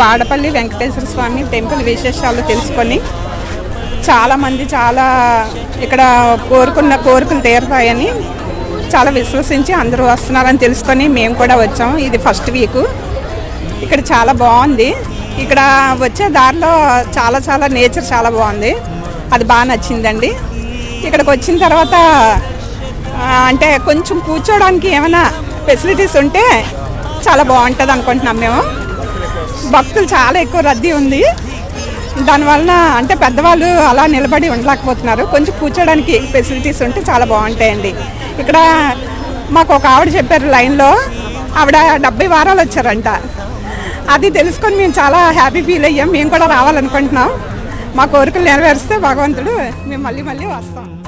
వాడపల్లి వెంకటేశ్వర స్వామి temple విశేషాలు తెలుసుకొని చాలామంది చాలా ఇక్కడ కోరుకున్న కోరికలు తీరుతాయని చాలా విశ్వసించి అందరూ వస్తున్నారని తెలుసుకొని మేము కూడా వచ్చాం ఇది ఫస్ట్ వీక్. ఇక్కడ చాలా బాగుంది. ఇక్కడ వచ్చే దారిలో చాలా చాలా నేచర్ చాలా బాగుంది. అది బాగా నచ్చిందండి. ఇక్కడికి వచ్చిన తర్వాత అంటే కొంచెం కూర్చోడానికి ఏమైనా ఫెసిలిటీస్ ఉంటే చాలా బాగుంటుంది అనుకుంటున్నాం మేము. భక్తులు చాలా ఎక్కువ రద్దీ ఉంది. దానివలన అంటే పెద్దవాళ్ళు అలా నిలబడి ఉండలేకపోతున్నారు. కొంచెం కూర్చోడానికి ఫెసిలిటీస్ ఉంటే చాలా బాగుంటాయండి. ఇక్కడ మాకు ఒక ఆవిడ చెప్పారు లైన్లో. ఆవిడ డెబ్బై వారాలు వచ్చారంట. అది తెలుసుకొని మేము చాలా హ్యాపీ ఫీల్ అయ్యాం. మేము కూడా రావాలనుకుంటున్నాం. మా కోరికలు నెరవేరిస్తే భగవంతుడు మేము మళ్ళీ మళ్ళీ వస్తాం.